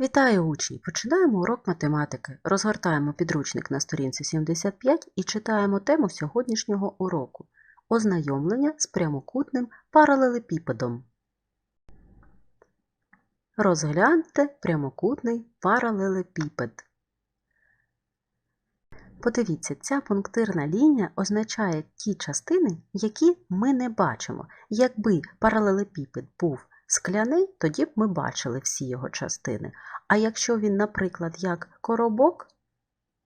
Вітаю учні! Починаємо урок математики. Розгортаємо підручник на сторінці 75 і читаємо тему сьогоднішнього уроку Ознайомлення з прямокутним паралелепіпедом. Розгляньте прямокутний паралелепіпед. Подивіться, ця пунктирна лінія означає ті частини, які ми не бачимо. Якби паралелепіпед був скляний, тоді б ми бачили всі його частини. А якщо він, наприклад, як коробок,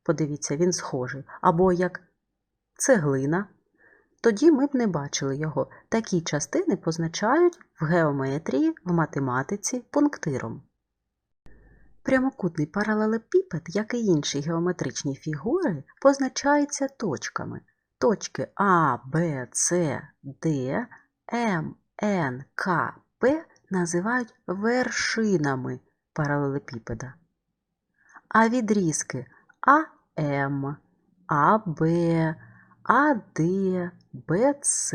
подивіться, він схожий, або як цеглина, тоді ми б не бачили його. Такі частини позначають в геометрії, в математиці пунктиром. Прямокутний паралелепіпед, як і інші геометричні фігури, позначається точками. Точки А, Б, С, Д, М, Н, К, П називають вершинами паралелепіпеда. А відрізки АМ, АБ, АД, БЦ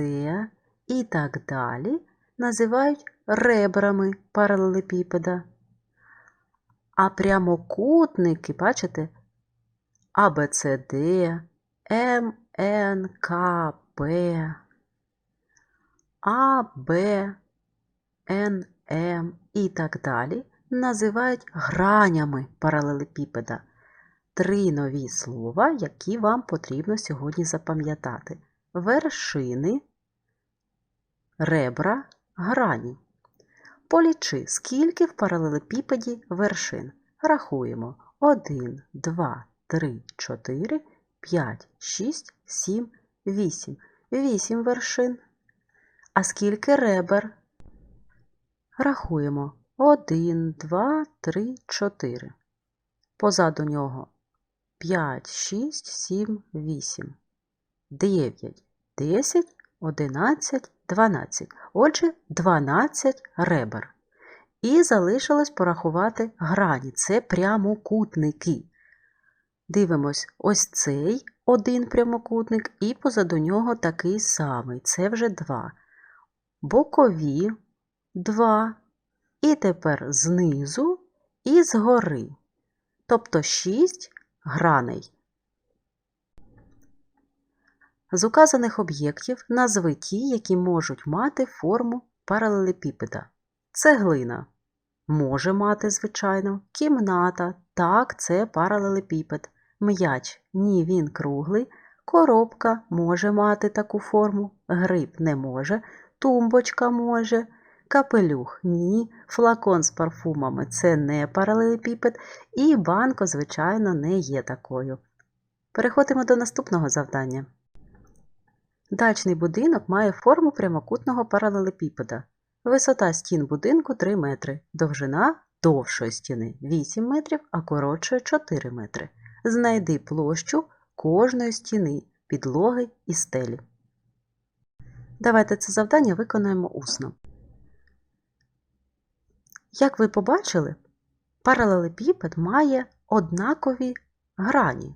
і так далі називають ребрами паралелепіпеда. А прямокутники, бачите, АБЦД, МНКП, АБ, НМ і так далі називають гранями паралелепіпеда. Три нові слова, які вам потрібно сьогодні запам'ятати: вершини, ребра, грані. Полічи, скільки в паралелепіпеді вершин. Рахуємо 1, 2, 3, 4, 5, 6, 7, 8. 8 вершин. А скільки ребер? Рахуємо 1, 2, 3, 4. Позаду нього 5, 6, 7, 8, 9, 10, 11, 12. Отже, 12 ребер. І залишилось порахувати грані. Це прямокутники. Дивимось, ось цей один прямокутник, і позаду нього такий самий. Це вже два. Бокові 2. І тепер знизу і згори. Тобто 6 граней. З указаних об'єктів назви ті, які можуть мати форму паралелепіпеда. Цеглина може мати, звичайно, кімната, так, це паралелепіпед. М'яч ні, він круглий, коробка може мати таку форму, гриб не може, тумбочка може, капелюх ні, флакон з парфумами це не паралелепіпед, і банко, звичайно, не є такою. Переходимо до наступного завдання. Дачний будинок має форму прямокутного паралелепіпеда. Висота стін будинку 3 метри, довжина довшої стіни 8 метрів, а коротшої 4 метри. Знайди площу кожної стіни, підлоги і стелі. Давайте це завдання виконаємо усно. Як ви побачили, паралелепіпед має однакові грані.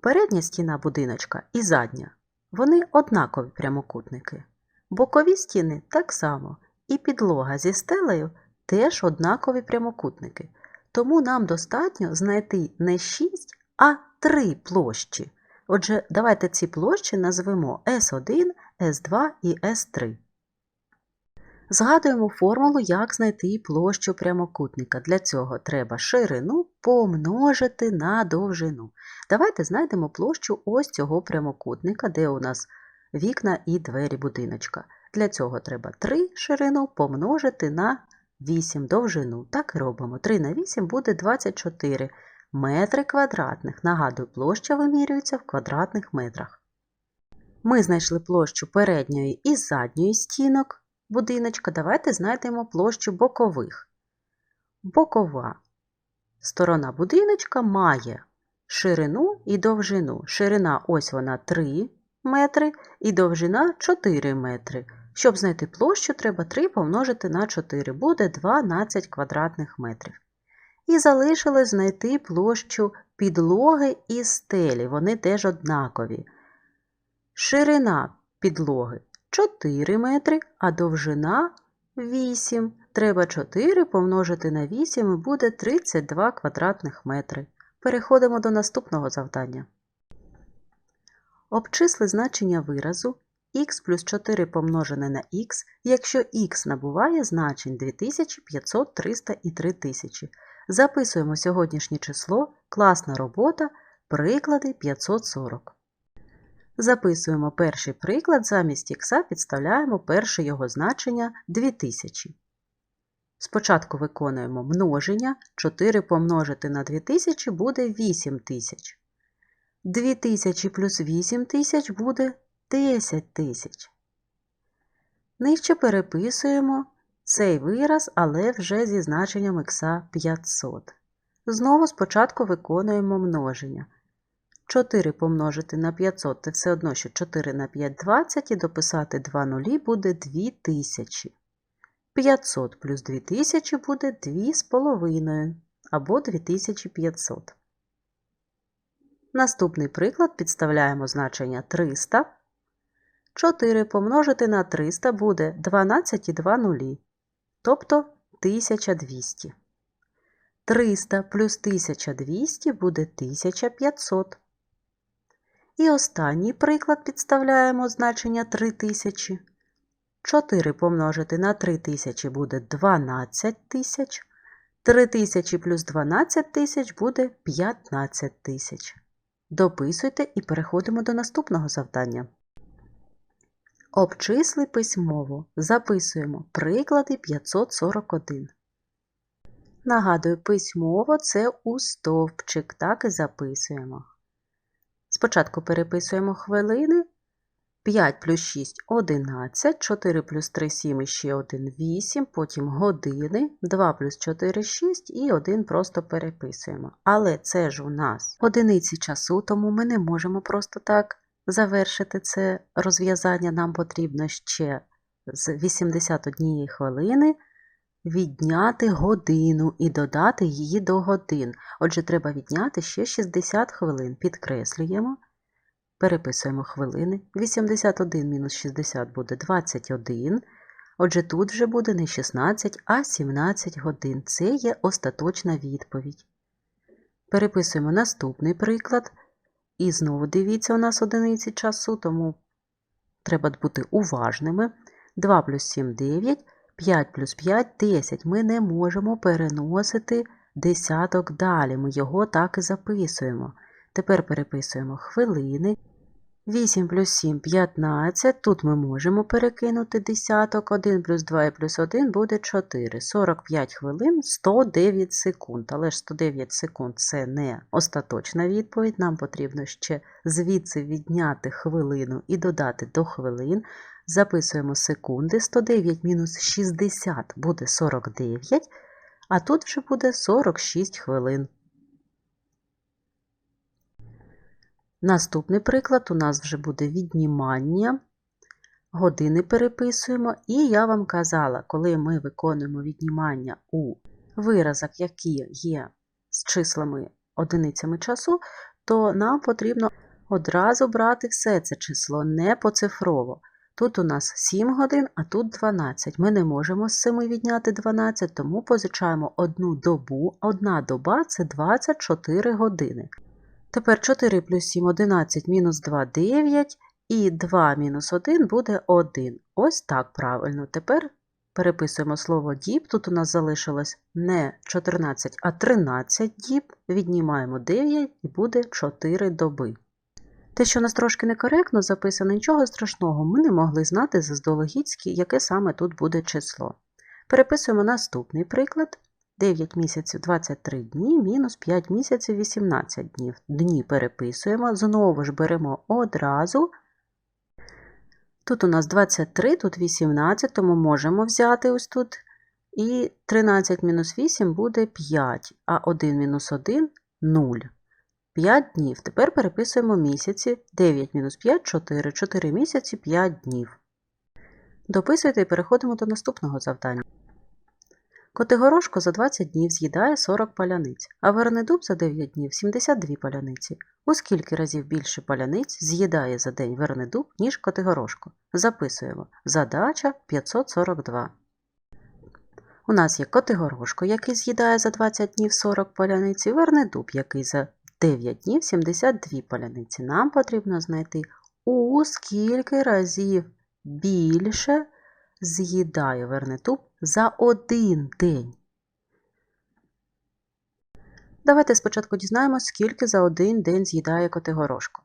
Передня стіна будиночка і задня. Вони однакові прямокутники. Бокові стіни так само, і підлога зі стелею теж однакові прямокутники. Тому нам достатньо знайти не 6, а 3 площі. Отже, давайте ці площі назвемо S1, S2 і S3. Згадуємо формулу, як знайти площу прямокутника. Для цього треба ширину помножити на довжину. Давайте знайдемо площу ось цього прямокутника, де у нас вікна і двері будиночка. Для цього треба 3 ширину помножити на 8 довжину. Так і робимо. 3 на 8 буде 24 метри квадратних. Нагадую, площа вимірюється в квадратних метрах. Ми знайшли площу передньої і задньої стінок будиночка. Давайте знайдемо площу бокових. Бокова сторона будиночка має ширину і довжину. Ширина ось вона 3 метри і довжина 4 метри. Щоб знайти площу, треба 3 помножити на 4, буде 12 квадратних метрів. І залишилось знайти площу підлоги і стелі, вони теж однакові. Ширина підлоги 4 метри, а довжина 8. Треба 4 помножити на 8 і буде 32 квадратних метри. Переходимо до наступного завдання. Обчисли значення виразу х плюс 4 помножене на х, якщо х набуває значень 2500, 300 і 3000. Записуємо сьогоднішнє число, класна робота, приклади 540. Записуємо перший приклад, замість х підставляємо перше його значення 2000. Спочатку виконуємо множення, 4 помножити на 2000 буде 8000. 2000 плюс 8000 буде 10 тисяч. Нижче переписуємо цей вираз, але вже зі значенням х 500. Знову спочатку виконуємо множення. 4 помножити на 500 це все одно, що 4 на 5 20 і дописати 2 нулі буде 2000. 500 плюс 2000 буде 2,5 або 2500. Наступний приклад підставляємо значення 300. 4 помножити на 300 буде 12 і 2 нулі, тобто 1200. 300 плюс 1200 буде 1500. І останній приклад підставляємо значення 3000. 4 помножити на 3000 буде 12 тисяч. 3000 плюс 12 тисяч буде 15 тисяч. Дописуйте і переходимо до наступного завдання. Обчисли письмово. Записуємо приклади 541. Нагадую, письмово це у стовпчик, так і записуємо. Спочатку переписуємо хвилини. 5 плюс 6 – 11, 4 плюс 3 – 7 і ще 1 – 8, потім години, 2 плюс 4 – 6 і 1 просто переписуємо. Але це ж у нас одиниці часу, тому ми не можемо просто так завершити це розв'язання. Нам потрібно ще з 81 хвилини відняти годину і додати її до годин. Отже, треба відняти ще 60 хвилин. Підкреслюємо. Переписуємо хвилини. 81 мінус 60 буде 21. Отже, тут вже буде не 16, а 17 годин. Це є остаточна відповідь. Переписуємо наступний приклад. І знову дивіться, у нас одиниці часу, тому треба бути уважними. 2 плюс 7 9, 5 плюс 5 10. Ми не можемо переносити десяток далі. Ми його так і записуємо. Тепер переписуємо хвилини. 8 плюс 7 – 15. Тут ми можемо перекинути десяток. 1 плюс 2 і плюс 1 буде 4. 45 хвилин 109 секунд. Але ж 109 секунд це не остаточна відповідь. Нам потрібно ще звідси відняти хвилину і додати до хвилин. Записуємо секунди. 109 мінус 60 буде 49, а тут вже буде 46 хвилин. Наступний приклад у нас вже буде віднімання. Години переписуємо, і я вам казала, коли ми виконуємо віднімання у виразах, які є з числами одиницями часу, то нам потрібно одразу брати все це число не поцифрово. Тут у нас 7 годин, а тут 12. Ми не можемо з 7 відняти 12, тому позичаємо одну добу. Одна доба це 24 години. Тепер 4 плюс 7 – 11, мінус 2 – 9, і 2 мінус 1 буде 1. Ось так правильно. Тепер переписуємо слово діб. Тут у нас залишилось не 14, а 13 діб. Віднімаємо 9 і буде 4 доби. Те, що у нас трошки некоректно записано, нічого страшного, ми не могли знати заздалегідь, яке саме тут буде число. Переписуємо наступний приклад. 9 місяців 23 дні мінус 5 місяців 18 днів. Дні переписуємо, знову ж беремо одразу. Тут у нас 23, тут 18, тому можемо взяти ось тут. І 13 мінус 8 буде 5, а 1 мінус 1 0. 5 днів. Тепер переписуємо місяці. 9 мінус 5 4. 4 місяці 5 днів. Дописуйте і переходимо до наступного завдання. Котигорошко за 20 днів з'їдає 40 паляниць, а Вернедуб за 9 днів 72 паляниці. У скільки разів більше паляниць з'їдає за день Вернедуб, ніж Котигорошко? Записуємо. Задача 542. У нас є Котигорошко, який з'їдає за 20 днів 40 паляниць, і Вернедуб, який за 9 днів 72 паляниці. Нам потрібно знайти, у скільки разів більше з'їдає Вернедуб за один день. Давайте спочатку дізнаємось, скільки за один день з'їдає Котигорошко.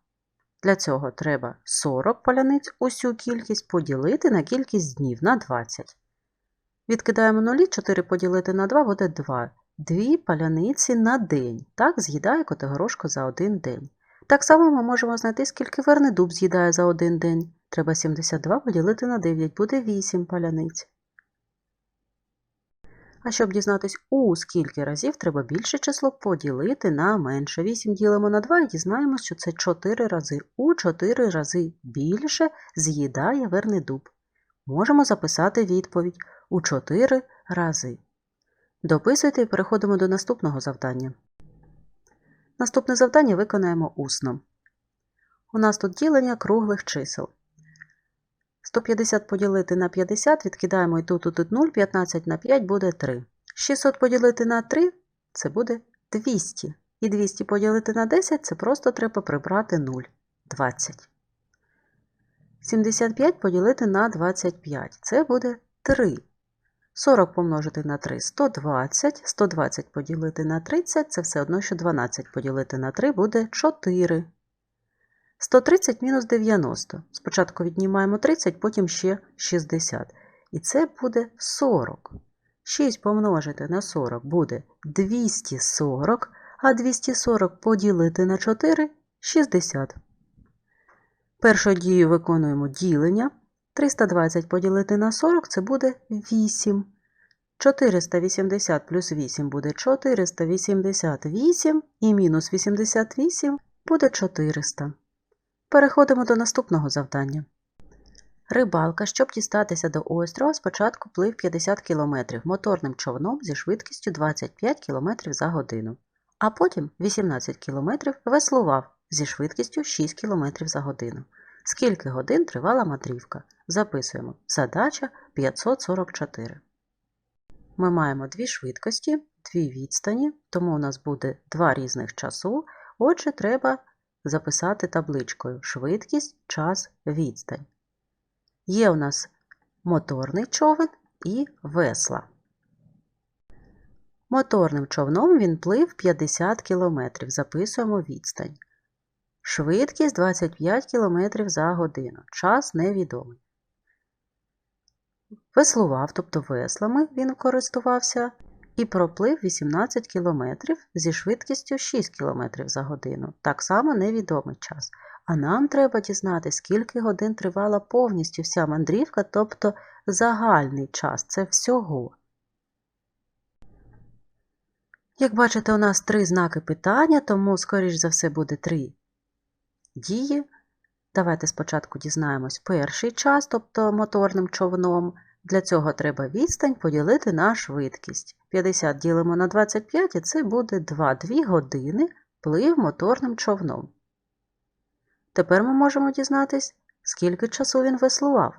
Для цього треба 40 паляниць усю кількість поділити на кількість днів на 20. Відкидаємо нулі, 4 поділити на 2 буде 2. Дві паляниці на день. Так з'їдає Котигорошко за один день. Так само ми можемо знайти, скільки вернедуб з'їдає за один день. Треба 72 поділити на 9, буде 8 паляниць. А щоб дізнатись, у скільки разів треба більше число поділити на менше. 8 ділимо на 2 і дізнаємось, що це 4 рази. У 4 рази більше з'їдає вернедуб. Можемо записати відповідь у 4 рази. Дописуйте і переходимо до наступного завдання. Наступне завдання виконаємо усно. У нас тут ділення круглих чисел. 150 поділити на 50, відкидаємо і тут, і тут 0, 15 на 5 буде 3. 600 поділити на 3 це буде 200. І 200 поділити на 10 це просто треба прибрати 0. 20. 75 поділити на 25 це буде 3. 40 помножити на 3 120. 120 поділити на 30 це все одно, що 12 поділити на 3 буде 4. 130 мінус 90. Спочатку віднімаємо 30, потім ще 60. І це буде 40. 6 помножити на 40 буде 240, а 240 поділити на 4 60. Першою дією виконуємо ділення. 320 поділити на 40 це буде 8. 480 плюс 8 буде 488 і мінус 88 буде 400. Переходимо до наступного завдання. Рибалка, щоб дістатися до острова, спочатку плив 50 км моторним човном зі швидкістю 25 км за годину, а потім 18 км веслував зі швидкістю 6 км за годину. Скільки годин тривала мандрівка? Записуємо. Задача 544. Ми маємо дві швидкості, дві відстані, тому у нас буде два різних часу. Отже, треба записати табличкою швидкість, час, відстань. Є у нас моторний човен і весла. Моторним човном він плив 50 км. Записуємо відстань. Швидкість 25 км за годину. Час невідомий. Веслував, тобто веслами він користувався і проплив 18 км зі швидкістю 6 км за годину. Так само невідомий час. А нам треба дізнати, скільки годин тривала повністю вся мандрівка, тобто загальний час це всього. Як бачите, у нас три знаки питання, тому, скоріш за все, буде три дії. Давайте спочатку дізнаємось перший час, тобто моторним човном. Для цього треба відстань поділити на швидкість. 50 ділимо на 25 і це буде 2-2 години плив моторним човном. Тепер ми можемо дізнатись, скільки часу він веслував.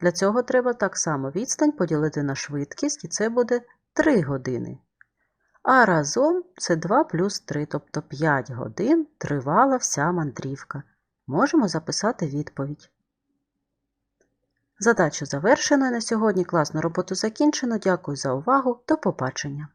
Для цього треба так само відстань поділити на швидкість, і це буде 3 години. А разом це 2 плюс 3, тобто 5 годин тривала вся мандрівка. Можемо записати відповідь. Задачу завершено на сьогодні. Класну роботу закінчено. Дякую за увагу. До побачення!